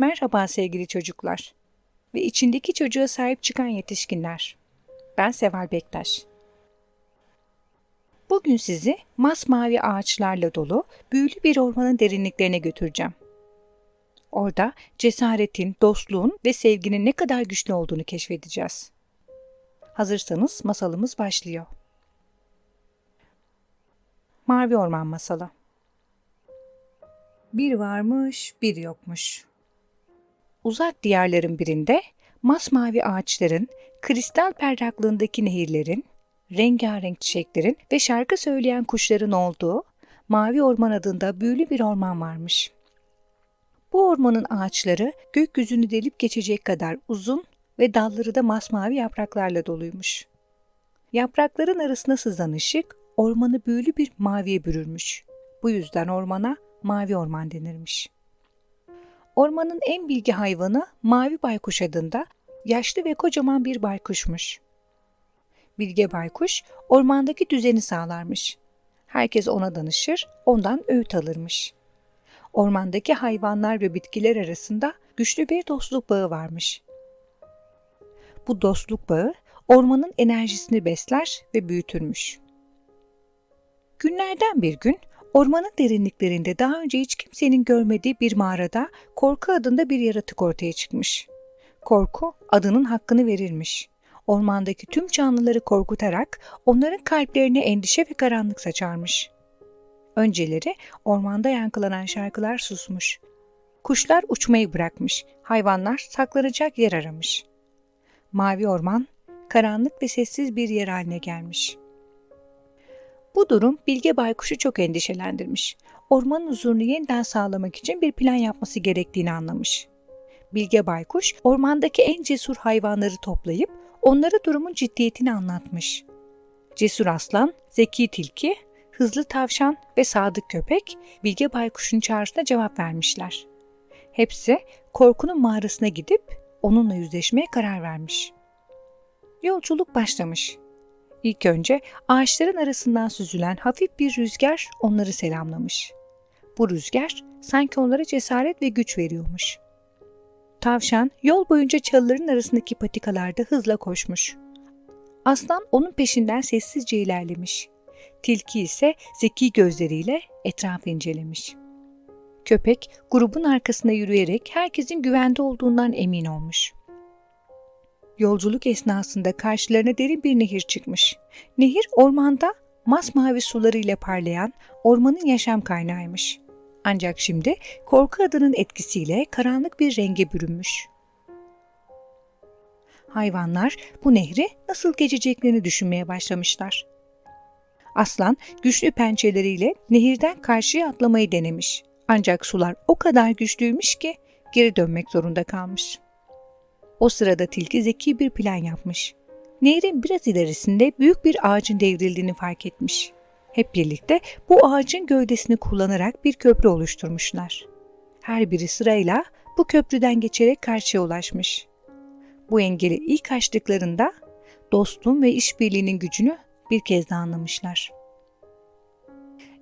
Merhaba sevgili çocuklar ve içindeki çocuğa sahip çıkan yetişkinler. Ben Seval Bektaş. Bugün sizi masmavi ağaçlarla dolu büyülü bir ormanın derinliklerine götüreceğim. Orada cesaretin, dostluğun ve sevginin ne kadar güçlü olduğunu keşfedeceğiz. Hazırsanız masalımız başlıyor. Mavi Orman Masalı Bir varmış, bir yokmuş. Uzak diyarların birinde masmavi ağaçların, kristal berraklığındaki nehirlerin, rengarenk çiçeklerin ve şarkı söyleyen kuşların olduğu Mavi Orman adında büyülü bir orman varmış. Bu ormanın ağaçları gökyüzünü delip geçecek kadar uzun ve dalları da masmavi yapraklarla doluymuş. Yaprakların arasına sızan ışık ormanı büyülü bir maviye bürürmüş. Bu yüzden ormana mavi orman denirmiş. Ormanın en bilgi hayvanı mavi baykuş adında yaşlı ve kocaman bir baykuşmuş. Bilge baykuş ormandaki düzeni sağlarmış. Herkes ona danışır, ondan öğüt alırmış. Ormandaki hayvanlar ve bitkiler arasında güçlü bir dostluk bağı varmış. Bu dostluk bağı ormanın enerjisini besler ve büyütürmüş. Günlerden bir gün ormanın derinliklerinde daha önce hiç kimsenin görmediği bir mağarada Korku adında bir yaratık ortaya çıkmış. Korku adının hakkını verirmiş. Ormandaki tüm canlıları korkutarak onların kalplerine endişe ve karanlık saçarmış. Önceleri ormanda yankılanan şarkılar susmuş. Kuşlar uçmayı bırakmış, hayvanlar saklanacak yer aramış. Mavi orman karanlık ve sessiz bir yer haline gelmiş. Bu durum Bilge Baykuş'u çok endişelendirmiş. Ormanın huzurunu yeniden sağlamak için bir plan yapması gerektiğini anlamış. Bilge Baykuş ormandaki en cesur hayvanları toplayıp onlara durumun ciddiyetini anlatmış. Cesur aslan, zeki tilki, hızlı tavşan ve sadık köpek Bilge Baykuş'un çağrısına cevap vermişler. Hepsi korkunun mağarasına gidip onunla yüzleşmeye karar vermiş. Yolculuk başlamış. İlk önce ağaçların arasından süzülen hafif bir rüzgar onları selamlamış. Bu rüzgar sanki onlara cesaret ve güç veriyormuş. Tavşan yol boyunca çalıların arasındaki patikalarda hızla koşmuş. Aslan onun peşinden sessizce ilerlemiş. Tilki ise zeki gözleriyle etrafı incelemiş. Köpek grubun arkasında yürüyerek herkesin güvende olduğundan emin olmuş. Yolculuk esnasında karşılarına derin bir nehir çıkmış. Nehir ormanda masmavi sularıyla parlayan ormanın yaşam kaynağıymış. Ancak şimdi korku adının etkisiyle karanlık bir renge bürünmüş. Hayvanlar bu nehri nasıl geçeceklerini düşünmeye başlamışlar. Aslan güçlü pençeleriyle nehirden karşıya atlamayı denemiş. Ancak sular o kadar güçlüymüş ki geri dönmek zorunda kalmış. O sırada tilki zeki bir plan yapmış. Nehrin biraz ilerisinde büyük bir ağacın devrildiğini fark etmiş. Hep birlikte bu ağacın gövdesini kullanarak bir köprü oluşturmuşlar. Her biri sırayla bu köprüden geçerek karşıya ulaşmış. Bu engeli ilk aştıklarında dostluğun ve işbirliğinin gücünü bir kez daha anlamışlar.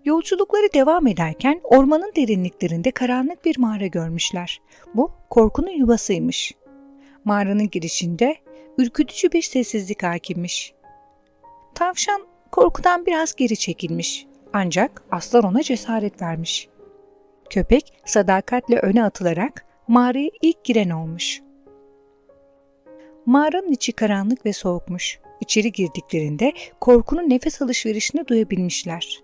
Yolculukları devam ederken ormanın derinliklerinde karanlık bir mağara görmüşler. Bu korkunun yuvasıymış. Mağaranın girişinde ürkütücü bir sessizlik hakimmiş. Tavşan korkudan biraz geri çekilmiş. Ancak aslan ona cesaret vermiş. Köpek sadakatle öne atılarak mağaraya ilk giren olmuş. Mağaranın içi karanlık ve soğukmuş. İçeri girdiklerinde korkunun nefes alışverişini duyabilmişler.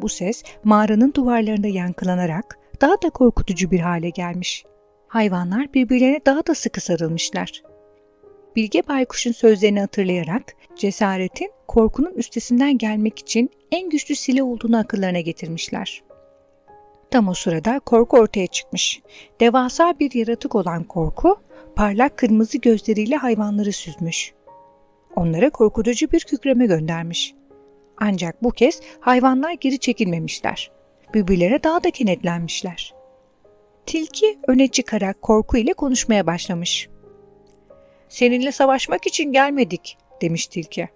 Bu ses mağaranın duvarlarında yankılanarak daha da korkutucu bir hale gelmiş. Hayvanlar birbirlerine daha da sıkı sarılmışlar. Bilge Baykuş'un sözlerini hatırlayarak cesaretin korkunun üstesinden gelmek için en güçlü silah olduğunu akıllarına getirmişler. Tam o sırada korku ortaya çıkmış. Devasa bir yaratık olan korku, parlak kırmızı gözleriyle hayvanları süzmüş. Onlara korkutucu bir kükreme göndermiş. Ancak bu kez hayvanlar geri çekilmemişler. Birbirlerine daha da kenetlenmişler. Tilki öne çıkarak korku ile konuşmaya başlamış. Seninle savaşmak için gelmedik, demiş tilki.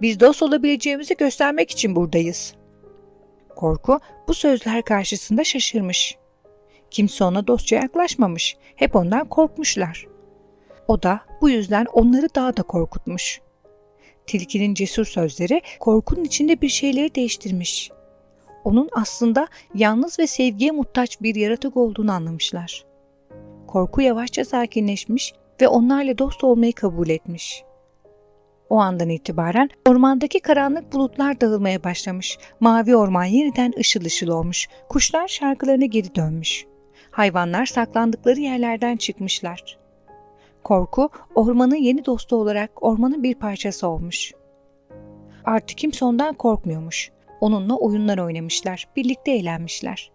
Biz dost olabileceğimizi göstermek için buradayız. Korku bu sözler karşısında şaşırmış. Kimse ona dostça yaklaşmamış. Hep ondan korkmuşlar. O da bu yüzden onları daha da korkutmuş. Tilkinin cesur sözleri korkunun içinde bir şeyleri değiştirmiş. Onun aslında yalnız ve sevgiye muhtaç bir yaratık olduğunu anlamışlar. Korku yavaşça sakinleşmiş ve onlarla dost olmayı kabul etmiş. O andan itibaren ormandaki karanlık bulutlar dağılmaya başlamış. Mavi orman yeniden ışıl ışıl olmuş. Kuşlar şarkılarına geri dönmüş. Hayvanlar saklandıkları yerlerden çıkmışlar. Korku ormanın yeni dostu olarak ormanın bir parçası olmuş. Artık kimse ondan korkmuyormuş. Onunla oyunlar oynamışlar, birlikte eğlenmişler.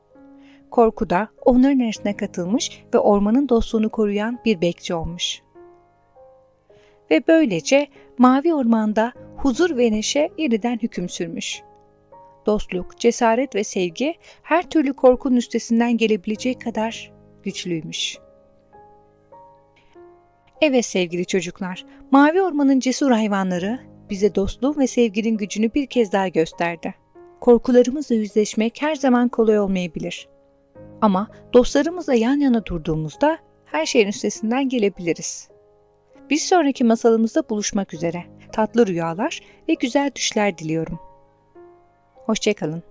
Korku da onların arasına katılmış ve ormanın dostluğunu koruyan bir bekçi olmuş. Ve böylece mavi ormanda huzur ve neşe yeniden hüküm sürmüş. Dostluk, cesaret ve sevgi her türlü korkunun üstesinden gelebilecek kadar güçlüymüş. Evet sevgili çocuklar, Mavi Orman'ın cesur hayvanları bize dostluğun ve sevginin gücünü bir kez daha gösterdi. Korkularımızla yüzleşmek her zaman kolay olmayabilir. Ama dostlarımızla yan yana durduğumuzda her şeyin üstesinden gelebiliriz. Bir sonraki masalımızda buluşmak üzere. Tatlı rüyalar ve güzel düşler diliyorum. Hoşçakalın.